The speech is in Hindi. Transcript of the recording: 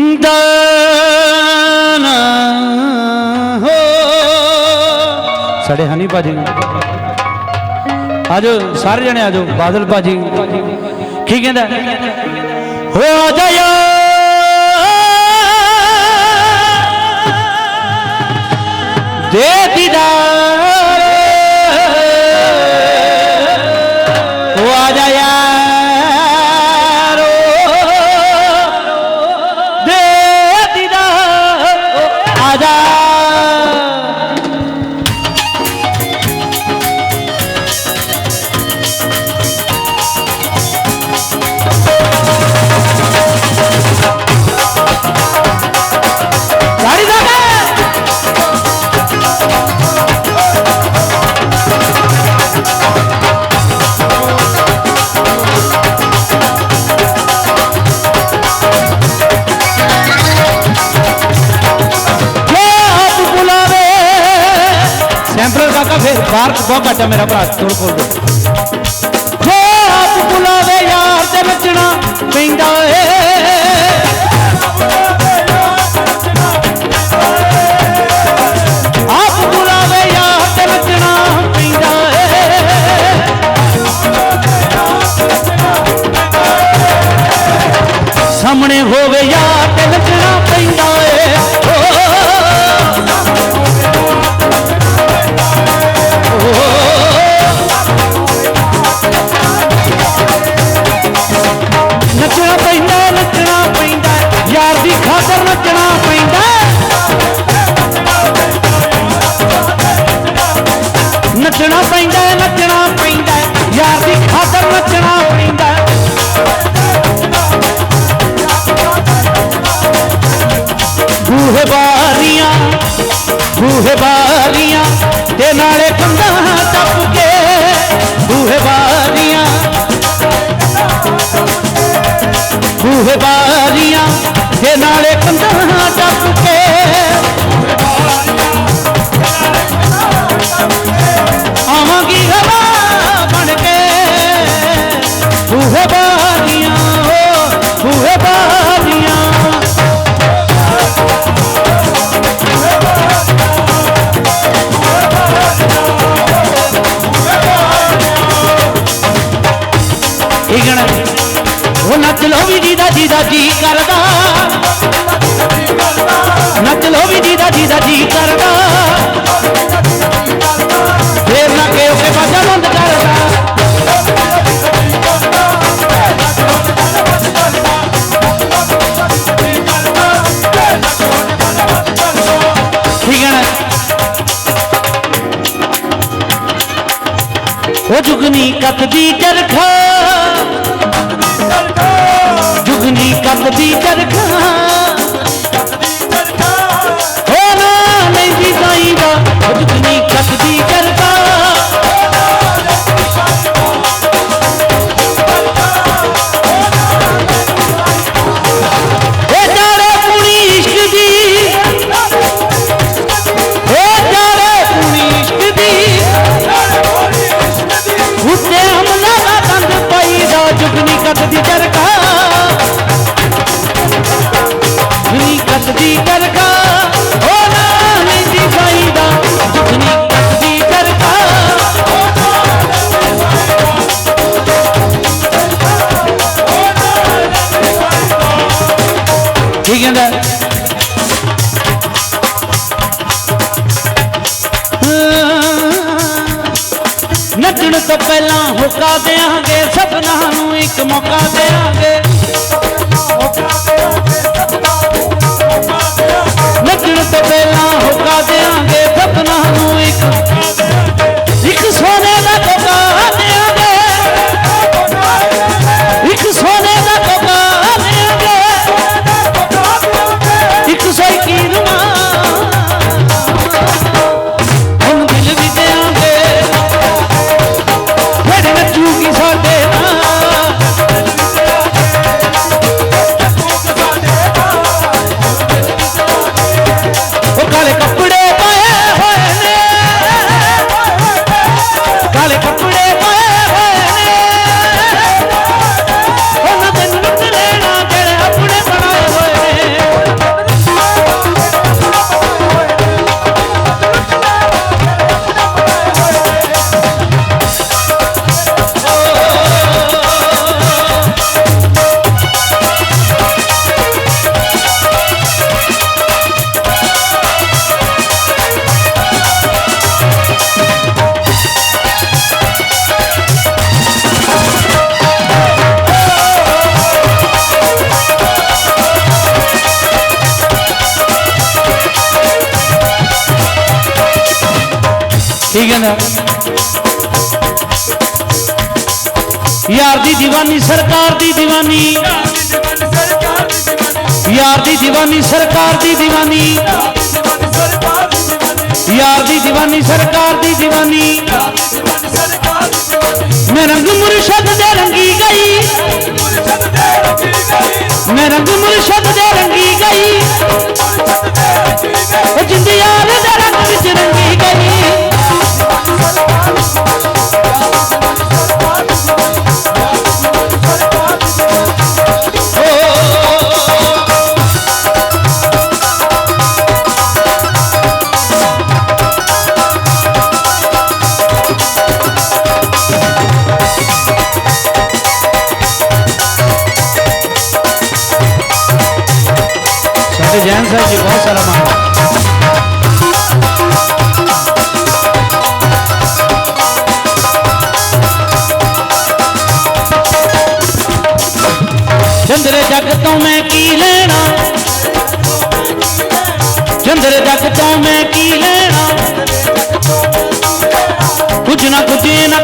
ਦਾਨਾ। ਹੋ। ਸਾਡੇ ਹਨੀ ਭਾਜੀ ਆਜੋ ਸਾਰੇ ਜਣੇ ਆਜੋ ਬਾਦਲ ਭਾਜੀ ਕੀ ਕਹਿੰਦਾ? ਹੋ ਕਾਕਾ ਬਹੁਤ ਘੱਟ ਹੈ ਮੇਰਾ ਭਰਾ ਥੋੜਾ ਕੋਲ ਦੇ। ਆਪ ਬੁਲਾਵੇ ਯਾਰ ਤੇ ਨੱਚਣਾ ਪੈਂਦਾ ਏ। ਬੂਹੇ ਬਾਰੀਆਂ ਬੂਹੇ ਬਾਰੀਆਂ ਤੇ ਨਾਲੇ ਕੰਧਾਂ ਟੱਪ ਕੇ ਬੂਹੇ ਬਾਰੀਆਂ ਬੂਹੇ ਬਾਰੀਆਂ ਤੇ ਨਾਲੇ ਕੰਧਾਂ नच भी दीदा दीदा जी करदा। नच भी दीदा दीदा जी करदा। फिर ना के बाजा बंद करदा। जुगनी कत दी चरखा। जुगनी का बबीकर खान ਨੱਚਣ ਤੋਂ ਪਹਿਲਾਂ ਹੁਕਾ ਦੇਾਂਗੇ ਸਪਨਾ ਨੂੰ ਇੱਕ ਮੌਕਾ ਦੇਾਂਗੇ ਨੱਚਣ है यार दी दीवानी सरकार दी दीवानी यार दी दीवानी सरकार दी दीवानी यार दी दीवानी सरकार दी दीवानी मैं रंग मुर्शद दे रंगी गई मैं रंग मुर्शद दे रंगी गई हनुमान जी बहुत सारा मान चंद्र जगतों में की लेना चंद्र जगतों में की लेना कुछ ना कुछ ना